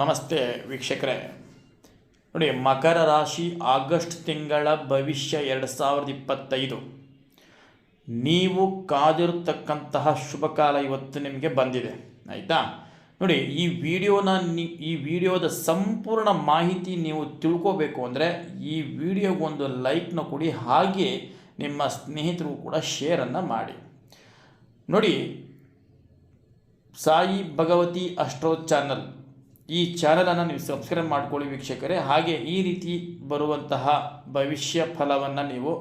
ನಮಸ್ತೆ ವೀಕ್ಷಕರೇ. ನೋಡಿ, ಮಕರ ರಾಶಿ ಆಗಸ್ಟ್ ತಿಂಗಳ ಭವಿಷ್ಯ ಎರಡು ಸಾವಿರದ ಇಪ್ಪತ್ತೈದು. ನೀವು ಕಾದಿರತಕ್ಕಂತಹ ಶುಭ ಕಾಲ ಇವತ್ತು ನಿಮಗೆ ಬಂದಿದೆ. ಆಯಿತಾ? ನೋಡಿ, ಈ ವಿಡಿಯೋನ ಈ ವಿಡಿಯೋದ ಸಂಪೂರ್ಣ ಮಾಹಿತಿ ನೀವು ತಿಳ್ಕೋಬೇಕು ಅಂದರೆ ಈ ವಿಡಿಯೋಗೊಂದು ಲೈಕ್ನ ಕೊಡಿ, ಹಾಗೆ ನಿಮ್ಮ ಸ್ನೇಹಿತರು ಕೂಡ ಶೇರನ್ನು ಮಾಡಿ. ನೋಡಿ, ಸಾಯಿ ಭಗವತಿ ಅಷ್ಟೋ ಚಾನಲ್ ಈ ಚಾನಲನ್ನು ನೀವು ಸಬ್ಸ್ಕ್ರೈಬ್ ಮಾಡ್ಕೊಳ್ಳಿ ವೀಕ್ಷಕರೇ. ಹಾಗೆ ಈ ರೀತಿ ಬರುವಂತಹ ಭವಿಷ್ಯ ಫಲವನ್ನು ನೀವು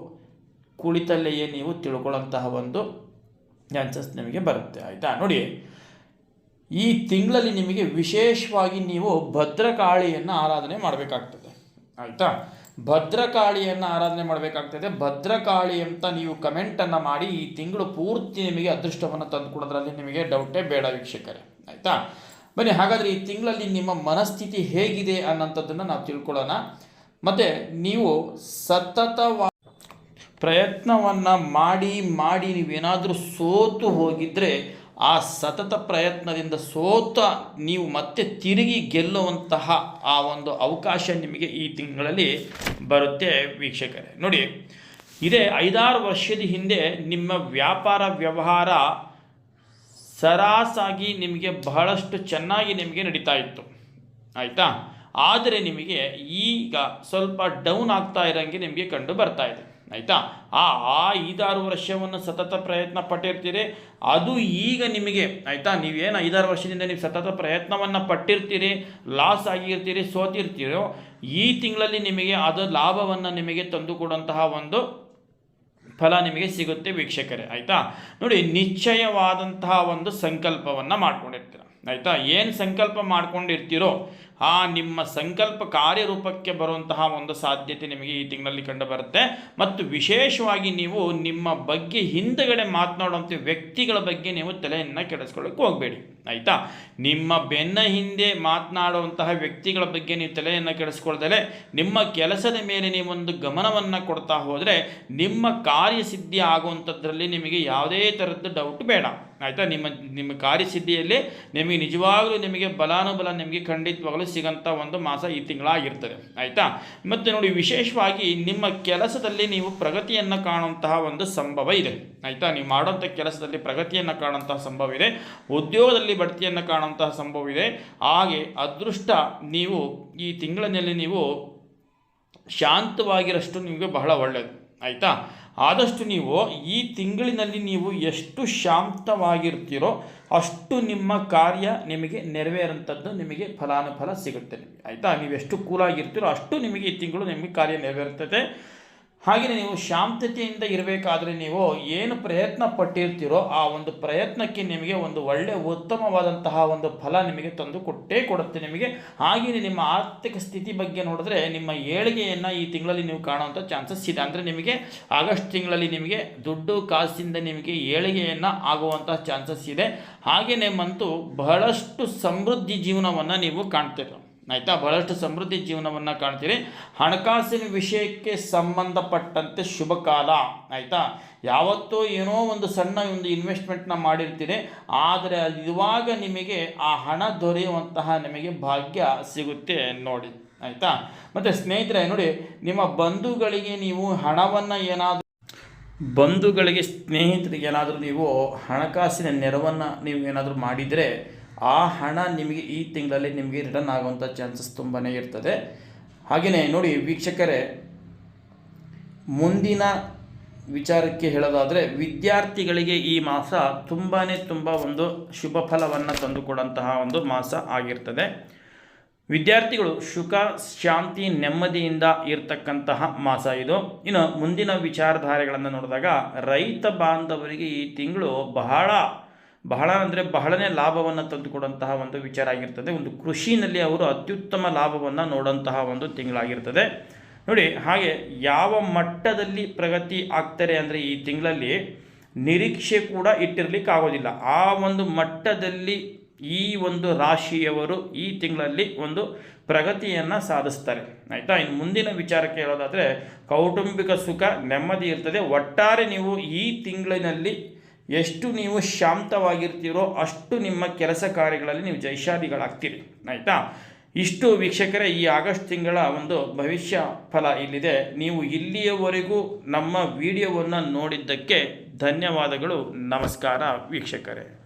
ಕುಳಿತಲ್ಲಿಯೇ ನೀವು ತಿಳ್ಕೊಳ್ಳೋಂತಹ ಒಂದು ಚಾನ್ಸಸ್ ನಿಮಗೆ ಬರುತ್ತೆ. ಆಯಿತಾ? ನೋಡಿ, ಈ ತಿಂಗಳಲ್ಲಿ ನಿಮಗೆ ವಿಶೇಷವಾಗಿ ನೀವು ಭದ್ರಕಾಳಿಯನ್ನು ಆರಾಧನೆ ಮಾಡಬೇಕಾಗ್ತದೆ. ಆಯಿತಾ? ಭದ್ರಕಾಳಿಯನ್ನು ಆರಾಧನೆ ಮಾಡಬೇಕಾಗ್ತದೆ. ಭದ್ರಕಾಳಿ ಅಂತ ನೀವು ಕಮೆಂಟನ್ನು ಮಾಡಿ ಈ ತಿಂಗಳು ಪೂರ್ತಿ ನಿಮಗೆ ಅದೃಷ್ಟವನ್ನು ತಂದುಕೊಡೋದ್ರಲ್ಲಿ ನಿಮಗೆ ಡೌಟೇ ಬೇಡ ವೀಕ್ಷಕರೇ. ಆಯಿತಾ? ಬನ್ನಿ, ಹಾಗಾದರೆ ಈ ತಿಂಗಳಲ್ಲಿ ನಿಮ್ಮ ಮನಸ್ಥಿತಿ ಹೇಗಿದೆ ಅನ್ನೋಂಥದ್ದನ್ನು ನಾವು ತಿಳ್ಕೊಳ್ಳೋಣ. ಮತ್ತು ನೀವು ಸತತವಾ ಪ್ರಯತ್ನವನ್ನು ಮಾಡಿ ಮಾಡಿ ನೀವೇನಾದರೂ ಸೋತು ಹೋಗಿದ್ದರೆ ಆ ಸತತ ಪ್ರಯತ್ನದಿಂದ ಸೋತ ನೀವು ಮತ್ತೆ ತಿರುಗಿ ಗೆಲ್ಲುವಂತಹ ಆ ಒಂದು ಅವಕಾಶ ನಿಮಗೆ ಈ ತಿಂಗಳಲ್ಲಿ ಬರುತ್ತೆ ವೀಕ್ಷಕರೇ. ನೋಡಿ, ಇದೇ ಐದಾರು ವರ್ಷದ ಹಿಂದೆ ನಿಮ್ಮ ವ್ಯಾಪಾರ ವ್ಯವಹಾರ ಸರಾಸಾಗಿ ನಿಮಗೆ ಬಹಳಷ್ಟು ಚೆನ್ನಾಗಿ ನಿಮಗೆ ನಡೀತಾ ಇತ್ತು. ಆಯಿತಾ? ಆದರೆ ನಿಮಗೆ ಈಗ ಸ್ವಲ್ಪ ಡೌನ್ ಆಗ್ತಾ ಇರೋಂಗೆ ನಿಮಗೆ ಕಂಡು ಬರ್ತಾ ಇದೆ. ಆಯಿತಾ? ಆ ಆ ಐದಾರು ವರ್ಷವನ್ನು ಸತತ ಪ್ರಯತ್ನ ಪಟ್ಟಿರ್ತೀರಿ. ಅದು ಈಗ ನಿಮಗೆ, ಆಯಿತಾ? ನೀವೇನು ಐದಾರು ವರ್ಷದಿಂದ ನೀವು ಸತತ ಪ್ರಯತ್ನವನ್ನು ಪಟ್ಟಿರ್ತೀರಿ ಲಾಸ್ ಆಗಿರ್ತೀರಿ, ಸೋತಿರ್ತೀರೋ, ಈ ತಿಂಗಳಲ್ಲಿ ನಿಮಗೆ ಅದು ಲಾಭವನ್ನು ನಿಮಗೆ ತಂದುಕೊಡುವಂತಹ ಒಂದು ಫಲ ನಿಮಗೆ ಸಿಗುತ್ತೆ ವೀಕ್ಷಕರೇ ಆಯಿತಾ? ನೋಡಿ ನಿಶ್ಚಯವಾದಂತಹ ಒಂದು ಸಂಕಲ್ಪವನ್ನು ಮಾಡ್ಕೊಂಡಿರ್ತೀರ. ಆಯಿತಾ? ಏನು ಸಂಕಲ್ಪ ಮಾಡ್ಕೊಂಡಿರ್ತೀರೋ ಆ ನಿಮ್ಮ ಸಂಕಲ್ಪ ಕಾರ್ಯರೂಪಕ್ಕೆ ಬರುವಂತಹ ಒಂದು ಸಾಧ್ಯತೆ ನಿಮಗೆ ಈ ತಿಂಗಳಲ್ಲಿ ಕಂಡು ಬರುತ್ತೆ ಮತ್ತು ವಿಶೇಷವಾಗಿ ನೀವು ನಿಮ್ಮ ಬಗ್ಗೆ ಹಿಂದಗಡೆ ಮಾತನಾಡುವಂಥ ವ್ಯಕ್ತಿಗಳ ಬಗ್ಗೆ ನೀವು ತಲೆಯನ್ನು ಕೆಡಿಸ್ಕೊಳ್ಳೋಕೆ ಹೋಗಬೇಡಿ. ಆಯಿತಾ? ನಿಮ್ಮ ಬೆನ್ನ ಹಿಂದೆ ಮಾತನಾಡುವಂತಹ ವ್ಯಕ್ತಿಗಳ ಬಗ್ಗೆ ನೀವು ತಲೆಯನ್ನು ಕೆಡಿಸ್ಕೊಳ್ದಲೆ ನಿಮ್ಮ ಕೆಲಸದ ಮೇಲೆ ನೀವೊಂದು ಗಮನವನ್ನು ಕೊಡ್ತಾ ಹೋದರೆ ನಿಮ್ಮ ಕಾರ್ಯಸಿದ್ಧಿ ಆಗುವಂಥದ್ರಲ್ಲಿ ನಿಮಗೆ ಯಾವುದೇ ಥರದ್ದು ಡೌಟ್ ಬೇಡ. ಆಯಿತಾ? ನಿಮ್ಮ ನಿಮ್ಮ ಕಾರ್ಯಸಿದ್ಧಿಯಲ್ಲಿ ನಿಮಗೆ ನಿಜವಾಗಲೂ ನಿಮಗೆ ಬಲಾನುಬಲ ನಿಮಗೆ ಖಂಡಿತವಾಗಲೂ ಸಿಗಂಥ ಒಂದು ಮಾಸ ಈ ತಿಂಗಳಾಗಿರ್ತದೆ. ಆಯಿತಾ? ಮತ್ತು ನೋಡಿ, ವಿಶೇಷವಾಗಿ ನಿಮ್ಮ ಕೆಲಸದಲ್ಲಿ ನೀವು ಪ್ರಗತಿಯನ್ನು ಕಾಣುವಂತಹ ಒಂದು ಸಂಭವ ಇದೆ. ಆಯಿತಾ? ನೀವು ಮಾಡುವಂಥ ಕೆಲಸದಲ್ಲಿ ಪ್ರಗತಿಯನ್ನು ಕಾಣುವಂತಹ ಸಂಭವ ಇದೆ. ಉದ್ಯೋಗದಲ್ಲಿ ಬಡ್ತಿಯನ್ನು ಕಾಣುವಂತಹ ಸಂಭವ ಇದೆ. ಹಾಗೆ ಅದೃಷ್ಟ ನೀವು ಈ ತಿಂಗಳಿನಲ್ಲಿ ನೀವು ಶಾಂತವಾಗಿರಷ್ಟು ನಿಮಗೆ ಬಹಳ ಒಳ್ಳೆಯದು ಆಯಿತಾ? ಆದಷ್ಟು ನೀವು ಈ ತಿಂಗಳಿನಲ್ಲಿ ನೀವು ಎಷ್ಟು ಶಾಂತವಾಗಿರ್ತೀರೋ ಅಷ್ಟು ನಿಮ್ಮ ಕಾರ್ಯ ನಿಮಗೆ ನೆರವೇರಂಥದ್ದು ನಿಮಗೆ ಫಲಾನುಫಲ ಸಿಗುತ್ತೆ ನಿಮಗೆ. ಆಯಿತಾ? ನೀವು ಎಷ್ಟು ಕೂಲಾಗಿರ್ತೀರೋ ಅಷ್ಟು ನಿಮಗೆ ಈ ತಿಂಗಳು ನಿಮಗೆ ಕಾರ್ಯ ನೆರವೇರ್ತದೆ ಹಾಗೆಯೇ ನೀವು ಶಾಂತತೆಯಿಂದ ಇರಬೇಕಾದ್ರೆ ನೀವು ಏನು ಪ್ರಯತ್ನ ಪಟ್ಟಿರ್ತೀರೋ ಆ ಒಂದು ಪ್ರಯತ್ನಕ್ಕೆ ನಿಮಗೆ ಒಂದು ಒಳ್ಳೆಯ ಉತ್ತಮವಾದಂತಹ ಒಂದು ಫಲ ನಿಮಗೆ ತಂದು ಕೊಟ್ಟೇ ಕೊಡುತ್ತೆ ನಿಮಗೆ. ಹಾಗೆಯೇ ನಿಮ್ಮ ಆರ್ಥಿಕ ಸ್ಥಿತಿ ಬಗ್ಗೆ ನೋಡಿದ್ರೆ ನಿಮ್ಮ ಏಳಿಗೆಯನ್ನು ಈ ತಿಂಗಳಲ್ಲಿ ನೀವು ಕಾಣುವಂಥ ಚಾನ್ಸಸ್ ಇದೆ. ಅಂದರೆ ನಿಮಗೆ ಆಗಸ್ಟ್ ತಿಂಗಳಲ್ಲಿ ನಿಮಗೆ ದುಡ್ಡು ಕಾಸಿಂದ ನಿಮಗೆ ಏಳಿಗೆಯನ್ನು ಆಗುವಂಥ ಚಾನ್ಸಸ್ ಇದೆ. ಹಾಗೆಯೇ ಮಂತು ಬಹಳಷ್ಟು ಸಮೃದ್ಧಿ ಜೀವನವನ್ನು ನೀವು ಕಾಣ್ತೀರ. ಆಯಿತಾ? ಬಹಳಷ್ಟು ಸಮೃದ್ಧಿ ಜೀವನವನ್ನು ಕಾಣ್ತೀರಿ. ಹಣಕಾಸಿನ ವಿಷಯಕ್ಕೆ ಸಂಬಂಧಪಟ್ಟಂತೆ ಶುಭ ಕಾಲ, ಆಯಿತಾ? ಯಾವತ್ತೋ ಏನೋ ಒಂದು ಸಣ್ಣ ಒಂದು ಇನ್ವೆಸ್ಟ್ಮೆಂಟ್ನ ಮಾಡಿರ್ತೀರಿ. ಆದರೆ ಅದು ಇವಾಗ ನಿಮಗೆ ಆ ಹಣ ದೊರೆಯುವಂತಹ ನಿಮಗೆ ಭಾಗ್ಯ ಸಿಗುತ್ತೆ ನೋಡಿ, ಆಯಿತಾ? ಮತ್ತು ಸ್ನೇಹಿತರೆ, ನೋಡಿ, ನಿಮ್ಮ ಬಂಧುಗಳಿಗೆ ನೀವು ಹಣವನ್ನು ಏನಾದರೂ ಬಂಧುಗಳಿಗೆ ಸ್ನೇಹಿತರಿಗೆ ಏನಾದರೂ ನೀವು ಹಣಕಾಸಿನ ನೆರವನ್ನು ನೀವು ಏನಾದರೂ ಮಾಡಿದರೆ ಆ ಹಣ ನಿಮಗೆ ಈ ತಿಂಗಳಲ್ಲಿ ನಿಮಗೆ ರಿಟರ್ನ್ ಆಗುವಂಥ ಚಾನ್ಸಸ್ ತುಂಬಾ ಇರ್ತದೆ. ಹಾಗೆಯೇ ನೋಡಿ ವೀಕ್ಷಕರೇ, ಮುಂದಿನ ವಿಚಾರಕ್ಕೆ ಹೇಳೋದಾದರೆ ವಿದ್ಯಾರ್ಥಿಗಳಿಗೆ ಈ ಮಾಸ ತುಂಬಾ ತುಂಬ ಒಂದು ಶುಭ ಫಲವನ್ನು ತಂದುಕೊಡುವಂತಹ ಒಂದು ಮಾಸ ಆಗಿರ್ತದೆ. ವಿದ್ಯಾರ್ಥಿಗಳು ಸುಖ, ಶಾಂತಿ, ನೆಮ್ಮದಿಯಿಂದ ಇರತಕ್ಕಂತಹ ಮಾಸ ಇದು. ಇನ್ನು ಮುಂದಿನ ವಿಚಾರಧಾರೆಗಳನ್ನು ನೋಡಿದಾಗ ರೈತ ಬಾಂಧವರಿಗೆ ಈ ತಿಂಗಳು ಬಹಳ ಬಹಳ ಅಂದರೆ ಬಹಳನೇ ಲಾಭವನ್ನು ತಂದುಕೊಡುವಂತಹ ಒಂದು ವಿಚಾರ ಆಗಿರ್ತದೆ. ಒಂದು ಕೃಷಿನಲ್ಲಿ ಅವರು ಅತ್ಯುತ್ತಮ ಲಾಭವನ್ನು ನೋಡುವಂತಹ ಒಂದು ತಿಂಗಳಾಗಿರ್ತದೆ. ನೋಡಿ, ಹಾಗೆ ಯಾವ ಮಟ್ಟದಲ್ಲಿ ಪ್ರಗತಿ ಆಗ್ತಾರೆ ಅಂದರೆ ಈ ತಿಂಗಳಲ್ಲಿ ನಿರೀಕ್ಷೆ ಕೂಡ ಇಟ್ಟಿರಲಿಕ್ಕೆ ಆಗೋದಿಲ್ಲ. ಆ ಒಂದು ಮಟ್ಟದಲ್ಲಿ ಈ ಒಂದು ರಾಶಿಯವರು ಈ ತಿಂಗಳಲ್ಲಿ ಒಂದು ಪ್ರಗತಿಯನ್ನು ಸಾಧಿಸ್ತಾರೆ. ಆಯಿತಾ? ಇನ್ನು ಮುಂದಿನ ವಿಚಾರಕ್ಕೆ ಹೇಳೋದಾದರೆ ಕೌಟುಂಬಿಕ ಸುಖ ನೆಮ್ಮದಿ ಇರ್ತದೆ. ಒಟ್ಟಾರೆ ನೀವು ಈ ತಿಂಗಳಿನಲ್ಲಿ ಎಷ್ಟು ನೀವು ಶಾಂತವಾಗಿರ್ತೀರೋ ಅಷ್ಟು ನಿಮ್ಮ ಕೆಲಸ ಕಾರ್ಯಗಳಲ್ಲಿ ನೀವು ಜೈಶಾಲಿಗಳಾಗ್ತೀರಿ. ಆಯಿತಾ? ಇಷ್ಟು ವೀಕ್ಷಕರೇ, ಈ ಆಗಸ್ಟ್ ತಿಂಗಳ ಒಂದು ಭವಿಷ್ಯ ಫಲ ಇಲ್ಲಿದೆ. ನೀವು ಇಲ್ಲಿಯವರೆಗೂ ನಮ್ಮ ವಿಡಿಯೋವನ್ನು ನೋಡಿದ್ದಕ್ಕೆ ಧನ್ಯವಾದಗಳು. ನಮಸ್ಕಾರ ವೀಕ್ಷಕರೇ.